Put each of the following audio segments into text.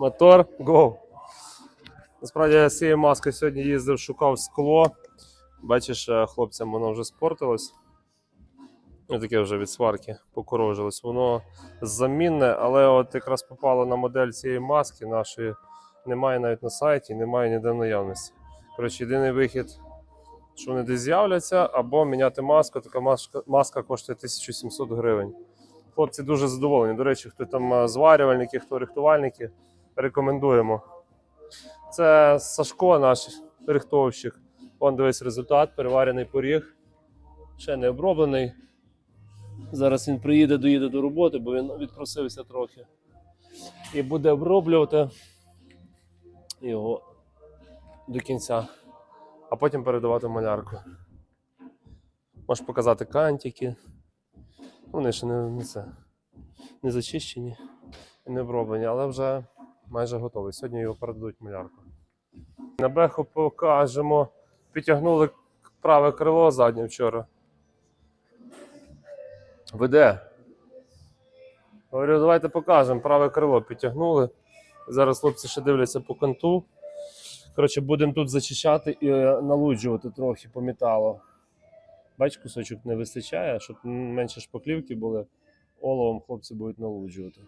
Мотор, go. Насправді я з цією маскою сьогодні їздив, шукав скло. Бачиш, е, хлопцям воно вже спортилось. Ну, таке вже від сварки покорожилось. Воно замінне, але от якраз попало на модель цієї маски нашої. Немає навіть на сайті, немає ніде в наявності. Коротше, єдиний вихід, що вони десь з'являться, або міняти маску. Така маска, маска коштує 1700 гривень. Хлопці дуже задоволені. До речі, хто там е, зварювальники, хто рихтувальники, рекомендуємо. Це Сашко, наш рихтовщик. Вон дивись результат, переварений поріг. Ще не оброблений. Зараз він приїде, доїде до роботи, бо він відпросився трохи. І буде оброблювати його до кінця, а потім передавати малярку. Можеш показати кантики. Вони ще не, не це не зачищені і не оброблені, але вже майже готовий. Сьогодні його передадуть в малярку. На беху покажемо. Підтягнули праве крило заднє вчора. Веде. Говорю, давайте покажемо. Праве крило підтягнули. Зараз хлопці ще дивляться по канту. Коротше, будемо тут зачищати і е, налуджувати трохи по металу. Бач, кусочок не вистачає, щоб менше шпаклівки були. Оловом хлопці будуть налуджувати.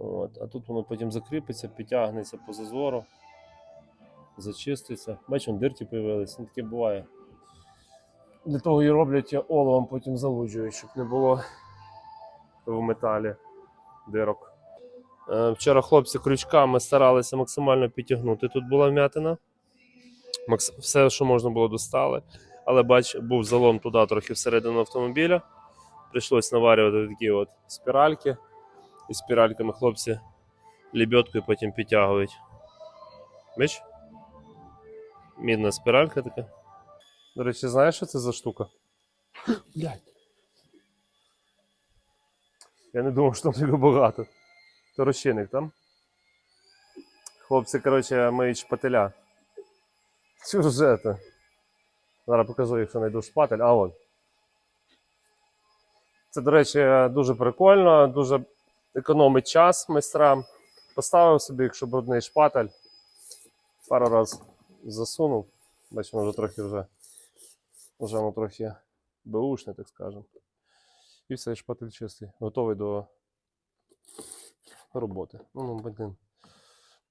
От. А тут воно потім закріпиться, підтягнеться по зазору, зачиститься. Бач, вон дирки появилися, ну таке буває. Для того і роблять оловом, потім залуджують, щоб не було в металі дирок. Е, Вчора хлопці крючками старалися максимально підтягнути. Тут була вмятина. Все, що можна було, достали. Але бач, був залом туди трохи всередину автомобіля. Прийшлось наварювати такі от спіральки. І спіральками хлопці лебедкою потім підтягують. Бач? Мідна спіралька така. До речі, знаєш, що це за штука? Блядь. Я не думав, що там такого багато. То розчинник там. Хлопці, коротше, миють шпателя. Сюжети. Зараз покажу, якщо знайду шпатель. А от. Це, до речі, дуже прикольно, дуже економить час майстрам. Поставив собі, якщо брудний шпатель, пару раз засунув. Бачимо, вже трохи вже, вже воно трохи беушне, так скажемо. І все, шпатель чистий, готовий до роботи. Ну, ну,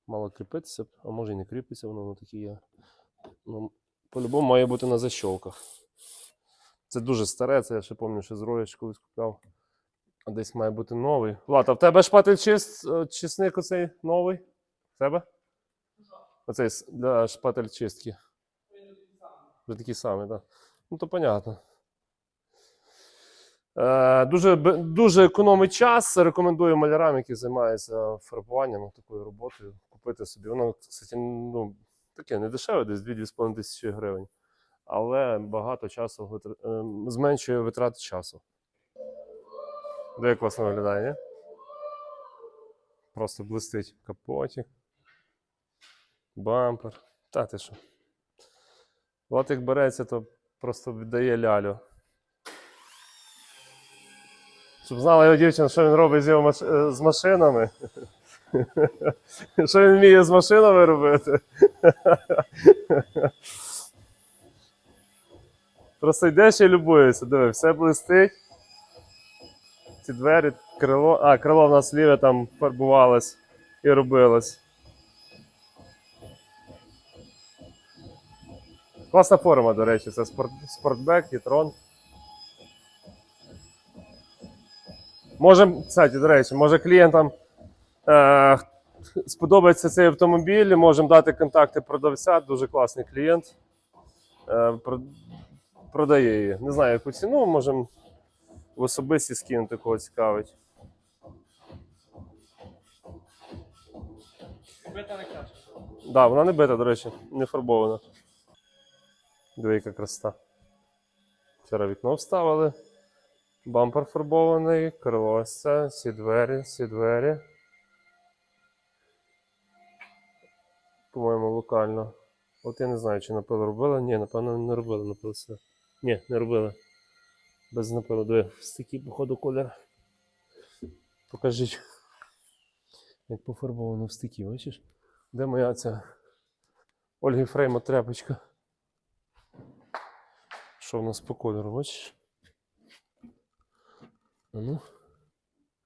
мало кріпитися, а може і не кріпиться, воно, воно таке є. Ну, по-любому має бути на защолках. Це дуже старе, це я ще пам'ятаю, що з колись купляв. Десь має бути новий. Влад, а в тебе шпатель чист, е, чисник оцей новий? В тебе? Оцей для шпатель чистки. Вже такий самий, так. Ну, то понятно. Е, дуже, дуже економить час. Рекомендую малярам, які займаються фарбуванням такою роботою, купити собі. Воно, кстати, ну, таке не дешеве, десь 2-2,5 тисячі гривень. Але багато часу витр- е, зменшує витрати часу. Де класно виглядає, ні? Просто блистить в капоті. Бампер. Та ти що? Як береться, то просто віддає лялю. Щоб знала його дівчина, що він робить з, його маш... е, з машинами. Що він вміє з машинами робити. Просто йдеш і любуєшся, диви, все блистить. Ці двері, крило. А, крило в нас ліве там фарбувалось і робилось. Класна форма, до речі, це спорт, спортбек, Вітрон. Може, кстати, до речі, може клієнтам е, сподобається цей автомобіль, можемо дати контакти продавця, дуже класний клієнт. Е, продає її. Не знаю, яку ціну, можемо в особисті скинути, кого цікавить. Бита не краще. Так, да, вона не бита, до речі, не фарбована. Диви, яка красота. Вчора вікно вставили. Бампер фарбований, це, всі двері, всі двері. По-моєму, локально. От я не знаю, чи напил робили. Ні, напевно, не робили напил все. Ні, не робили. Без напилу. Диви, ось такий, походу, колір. Покажіть. Як пофарбовано в стикі, бачиш? Де моя ця Ольги Фрейма тряпочка? Що в нас по кольору, бачиш? Ну,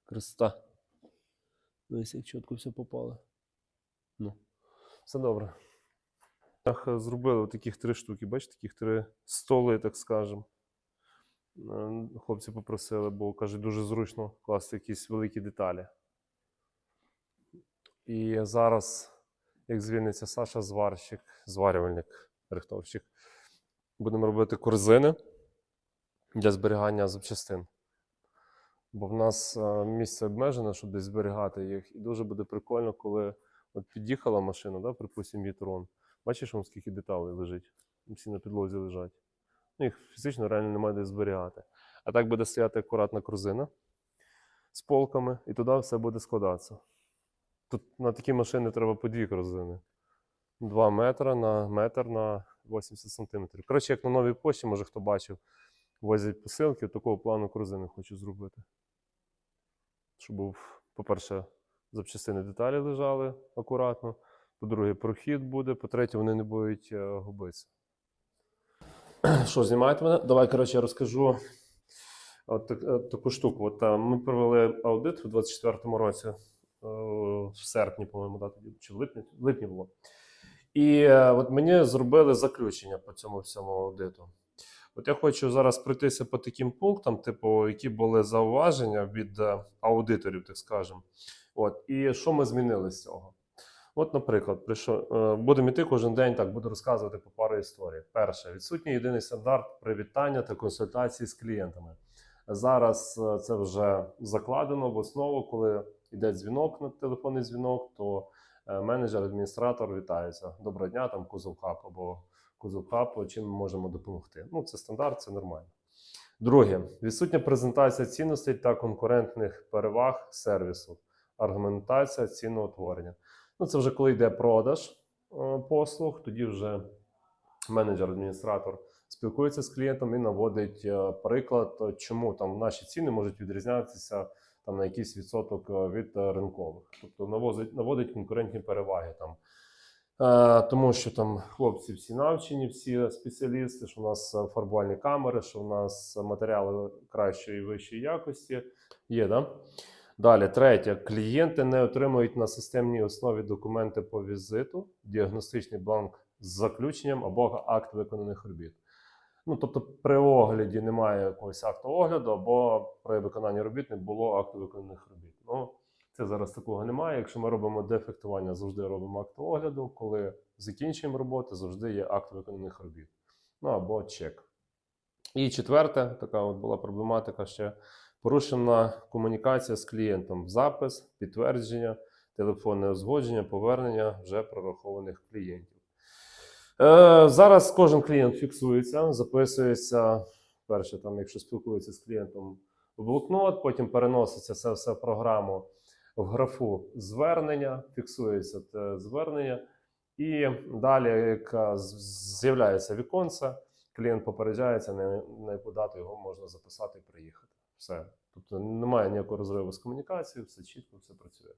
красота. Дивись, як чітко все попало. Ну, все добре. Зробили таких три штуки, бачите, таких три столи, так скажемо. Е, Хлопці попросили, бо кажуть, дуже зручно класти якісь великі деталі. І зараз, як звільниться Саша, зварщик, зварювальник, рихтовщик, будемо робити корзини для зберігання запчастин. Бо в нас е, місце обмежене, щоб десь зберігати їх. І дуже буде прикольно, коли от під'їхала машина, да, припустимо, Вітрон. Бачиш, скільки деталей лежить. Всі на підлозі лежать. Ну, їх фізично реально немає де зберігати. А так буде стояти акуратна корзина з полками, і туди все буде складатися. Тут на такі машини треба по дві корзини. 2 метри на метр на 80 сантиметрів. Коротше, як на новій пошті, може хто бачив, возять посилки, такого плану корзини хочу зробити. Щоб по-перше, запчастини деталі лежали акуратно. По-друге, прохід буде, по-третє, вони не будуть е, губитися. Що, знімаєте мене? Давай, коротше, я розкажу от, так- е, таку штуку. От, е, ми провели аудит у 24-му році, е, в серпні, по-моєму, да, чи в липні, в липні було. І от мені зробили заключення по цьому всьому аудиту. От я хочу зараз пройтися по таким пунктам, типу, які були зауваження від аудиторів, так скажемо. От, і що ми змінили з цього? От, наприклад, прийшов, е, будемо йти кожен день, так буду розказувати по пару історій. Перше, відсутній єдиний стандарт привітання та консультації з клієнтами. Зараз е, це вже закладено в основу, коли йде дзвінок на телефонний дзвінок, то е, менеджер, адміністратор вітається. Доброго дня, там Кузовхаб або Кузовхаб, чим ми можемо допомогти. Ну, це стандарт, це нормально. Друге, відсутня презентація цінностей та конкурентних переваг сервісу, аргументація ціноутворення. Ну, це вже коли йде продаж е, послуг, тоді вже менеджер-адміністратор спілкується з клієнтом і наводить е, приклад, е, чому там наші ціни можуть відрізнятися там на якийсь відсоток від ринкових. Тобто навозить, наводить конкурентні переваги там. Тому що там хлопці всі навчені, всі спеціалісти, що у нас фарбувальні камери, що у нас матеріали кращої і вищої якості є, да? Далі, третє, клієнти не отримують на системній основі документи по візиту, діагностичний бланк з заключенням або акт виконаних робіт. Ну, тобто, при огляді немає якогось акту огляду, або при виконанні робіт не було акту виконаних робіт. Ну, це зараз такого немає. Якщо ми робимо дефектування, завжди робимо акт огляду. Коли закінчуємо роботи, завжди є акт виконаних робіт. Ну або чек. І четверте, така от була проблематика ще порушена комунікація з клієнтом, запис, підтвердження, телефонне узгодження, повернення вже прорахованих клієнтів. Е, зараз кожен клієнт фіксується, записується. Перше, там, якщо спілкується з клієнтом в блокнот, потім переноситься це все в програму в графу звернення, фіксується те звернення, і далі, як е, з'являється віконце, клієнт попереджається, на, яку дату його можна записати і приїхати. Все. Тобто немає ніякого розриву з комунікацією, все чітко, все працює.